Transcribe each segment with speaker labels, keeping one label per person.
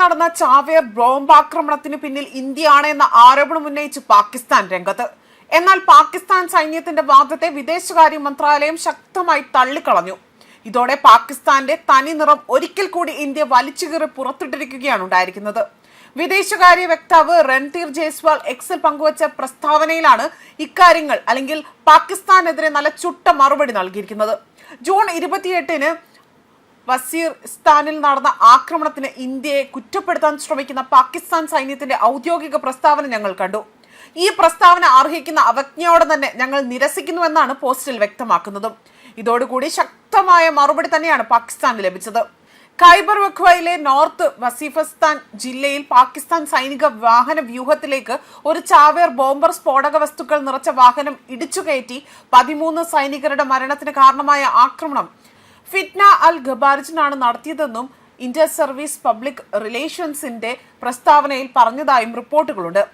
Speaker 1: നടന്ന ചാവേർ ബോംബാക്രമണത്തിന് പിന്നിൽ ഇന്ത്യയാണ് എന്ന ആരോപണം ഉന്നയിച്ച് പാകിസ്ഥാൻ രംഗത്ത്. എന്നാൽ പാകിസ്ഥാൻ സൈന്യത്തിന്റെ വാദത്തെ വിദേശകാര്യ മന്ത്രാലയം ശക്തമായി തള്ളിക്കളഞ്ഞു. ഇതോടെ പാകിസ്ഥാന്റെ തനി നിറം ഒരിക്കൽ കൂടി ഇന്ത്യ വലിച്ചുകീറി പുറത്തിട്ടിരിക്കുകയാണ് ഉണ്ടായിരിക്കുന്നത്. വിദേശകാര്യ വക്താവ് രൺധീർ ജയ്സ്വാൾ എക്സിൽ പങ്കുവച്ച പ്രസ്താവനയിലാണ് ഇക്കാര്യങ്ങൾ അല്ലെങ്കിൽ പാകിസ്ഥാനെതിരെ നല്ല ചുട്ട മറുപടി നൽകിയിരിക്കുന്നത്. ജൂൺ ഇരുപത്തിയെട്ടിന് വസീർസ്ഥാനിൽ നടന്ന ആക്രമണത്തിന് ഇന്ത്യയെ കുറ്റപ്പെടുത്താൻ ശ്രമിക്കുന്ന പാകിസ്ഥാൻ സൈന്യത്തിന്റെ ഔദ്യോഗിക പ്രസ്താവന ഞങ്ങൾ കണ്ടു. ഈ പ്രസ്താവന അർഹിക്കുന്ന അവജ്ഞയോടെ തന്നെ ഞങ്ങൾ നിരസിക്കുന്നുവെന്നാണ് പോസ്റ്റിൽ വ്യക്തമാക്കുന്നതും. ഇതോടുകൂടി ശക്തമായ മറുപടി തന്നെയാണ് പാകിസ്ഥാന് ലഭിച്ചത്. ഖൈബർ വഖ്വയിലെ നോർത്ത് വസീഫസ്ഥാൻ ജില്ലയിൽ പാകിസ്ഥാൻ സൈനിക വാഹന വ്യൂഹത്തിലേക്ക് ഒരു ചാവേർ ബോംബർ സ്ഫോടക വസ്തുക്കൾ നിറച്ച വാഹനം ഇടിച്ചുകയറ്റി പതിമൂന്ന് സൈനികരുടെ മരണത്തിന് കാരണമായ ആക്രമണം ഫിറ്റ്ന അൽ ഖബാരിജിനാണ് നടത്തിയതെന്നും ഇന്റർ സർവീസ് പബ്ലിക് റിലേഷൻസിന്റെ പ്രസ്താവനയിൽ പറഞ്ഞതായും റിപ്പോർട്ടുകളുണ്ട്.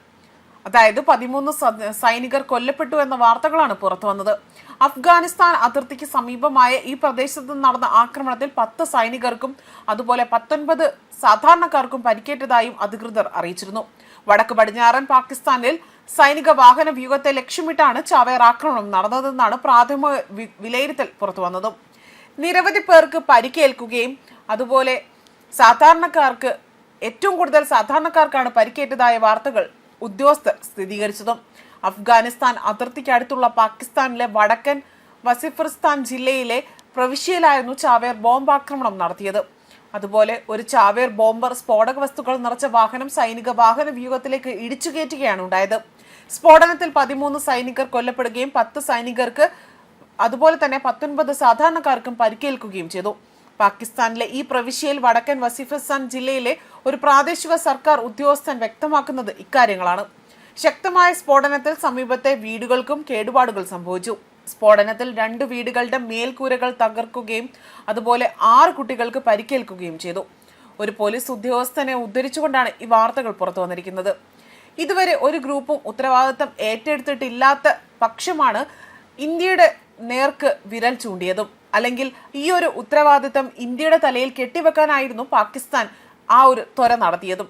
Speaker 1: അതായത് പതിമൂന്ന് സൈനികർ കൊല്ലപ്പെട്ടു എന്ന വാർത്തകളാണ് പുറത്തു വന്നത്. അഫ്ഗാനിസ്ഥാൻ അതിർത്തിക്ക് സമീപമായ ഈ പ്രദേശത്ത് നടന്ന ആക്രമണത്തിൽ പത്ത് സൈനികർക്കും അതുപോലെ പത്തൊൻപത് സാധാരണക്കാർക്കും പരിക്കേറ്റതായും അധികൃതർ അറിയിച്ചിരുന്നു. വടക്ക് പടിഞ്ഞാറൻ പാകിസ്ഥാനിൽ സൈനിക വാഹന വ്യൂഹത്തെ ലക്ഷ്യമിട്ടാണ് ചാവേർ ആക്രമണം നടന്നതെന്നാണ് പ്രാഥമിക വിലയിരുത്തൽ പുറത്തു വന്നതും. നിരവധി പേർക്ക് പരിക്കേൽക്കുകയും അതുപോലെ സാധാരണക്കാർക്ക് ഏറ്റവും കൂടുതൽ സാധാരണക്കാർക്കാണ് പരിക്കേറ്റതായ വാർത്തകൾ ഉദ്യോഗസ്ഥർ സ്ഥിരീകരിച്ചതും. അഫ്ഗാനിസ്ഥാൻ അതിർത്തിക്കടുത്തുള്ള പാകിസ്ഥാനിലെ വടക്കൻ വസിഫിർസ്ഥാൻ ജില്ലയിലെ പ്രവിശ്യയിലായിരുന്നു ചാവേർ ബോംബാക്രമണം നടത്തിയത്. അതുപോലെ ഒരു ചാവേർ ബോംബർ സ്ഫോടക വസ്തുക്കൾ നിറച്ച വാഹനം സൈനിക വാഹന വ്യൂഹത്തിലേക്ക് ഇടിച്ചു കയറ്റുകയാണ് ഉണ്ടായത്. സ്ഫോടനത്തിൽ പതിമൂന്ന് സൈനികർ കൊല്ലപ്പെടുകയും പത്ത് സൈനികർക്ക് അതുപോലെ തന്നെ പത്തൊൻപത് സാധാരണക്കാർക്കും പരിക്കേൽക്കുകയും ചെയ്തു. പാകിസ്ഥാനിലെ ഈ പ്രവിശ്യയിൽ വടക്കൻ വസീഫസ്ഥാൻ ജില്ലയിലെ ഒരു പ്രാദേശിക സർക്കാർ ഉദ്യോഗസ്ഥൻ വ്യക്തമാക്കുന്നത് ഇക്കാര്യങ്ങളാണ്. ശക്തമായ സ്ഫോടനത്തിൽ സമീപത്തെ വീടുകൾക്കും കേടുപാടുകൾ സംഭവിച്ചു. സ്ഫോടനത്തിൽ രണ്ട് വീടുകളുടെ മേൽക്കൂരകൾ തകർക്കുകയും അതുപോലെ ആറ് കുട്ടികൾക്ക് പരിക്കേൽക്കുകയും ചെയ്തു. ഒരു പോലീസ് ഉദ്യോഗസ്ഥനെ ഉദ്ധരിച്ചുകൊണ്ടാണ് ഈ വാർത്തകൾ പുറത്തു വന്നിരിക്കുന്നത്. ഇതുവരെ ഒരു ഗ്രൂപ്പും ഉത്തരവാദിത്തം ഏറ്റെടുത്തിട്ടില്ലാത്ത പക്ഷമാണ് ഇന്ത്യയുടെ നേർക്ക് വിരൽ ചൂണ്ടിയതും. അല്ലെങ്കിൽ ഈ ഒരു ഉത്തരവാദിത്തം ഇന്ത്യയുടെ തലയിൽ കെട്ടിവെക്കാനായിരുന്നു പാകിസ്ഥാൻ ആ ഒരു ത്വര നടത്തിയതും.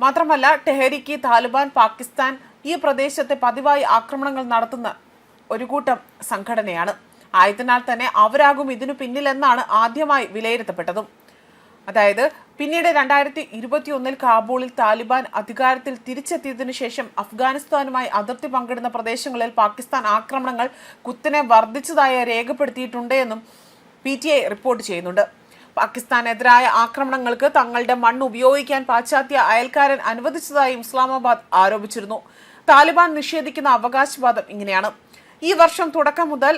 Speaker 1: മാത്രമല്ല ടെഹരിക്ക് താലിബാൻ പാകിസ്ഥാൻ ഈ പ്രദേശത്തെ പതിവായി ആക്രമണങ്ങൾ നടത്തുന്ന ഒരു കൂട്ടം സംഘടനയാണ്. ആയതിനാൽ തന്നെ അവരാകും ഇതിനു പിന്നിലെന്നാണ് ആദ്യമായി വിലയിരുത്തപ്പെട്ടതും. അതായത് പിന്നീട് രണ്ടായിരത്തി ഇരുപത്തി ഒന്നിൽ കാബൂളിൽ താലിബാൻ അധികാരത്തിൽ തിരിച്ചെത്തിയതിനു ശേഷം അഫ്ഗാനിസ്ഥാനുമായി അതിർത്തി പങ്കിടുന്ന പ്രദേശങ്ങളിൽ പാകിസ്ഥാൻ ആക്രമണങ്ങൾ കുത്തിനെ വർദ്ധിച്ചതായി രേഖപ്പെടുത്തിയിട്ടുണ്ട് എന്നും പി ടി ഐ റിപ്പോർട്ട് ചെയ്യുന്നുണ്ട്. പാകിസ്ഥാനെതിരായ ആക്രമണങ്ങൾക്ക് തങ്ങളുടെ മണ്ണ് ഉപയോഗിക്കാൻ പാശ്ചാത്യ അയൽക്കാരൻ അനുവദിച്ചതായും ഇസ്ലാമാബാദ് ആരോപിച്ചിരുന്നു. താലിബാൻ നിഷേധിക്കുന്ന അവകാശവാദം ഇങ്ങനെയാണ്. ഈ വർഷം തുടക്കം മുതൽ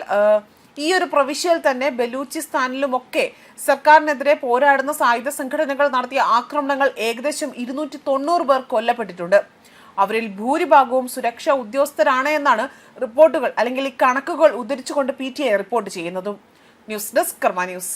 Speaker 1: ഈ ഒരു പ്രവിശ്യയിൽ തന്നെ ബലൂചിസ്ഥാനിലുമൊക്കെ സർക്കാരിനെതിരെ പോരാടുന്ന സായുധ സംഘടനകൾ നടത്തിയ ആക്രമണങ്ങൾ ഏകദേശം ഇരുന്നൂറ്റി തൊണ്ണൂറ് പേർ കൊല്ലപ്പെട്ടിട്ടുണ്ട്. അവരിൽ ഭൂരിഭാഗവും സുരക്ഷാ ഉദ്യോഗസ്ഥരാണ് എന്നാണ് റിപ്പോർട്ടുകൾ അല്ലെങ്കിൽ ഈ കണക്കുകൾ ഉദ്ധരിച്ചുകൊണ്ട് പി ടി ഐ റിപ്പോർട്ട് ചെയ്യുന്നതും. News desk Karma news.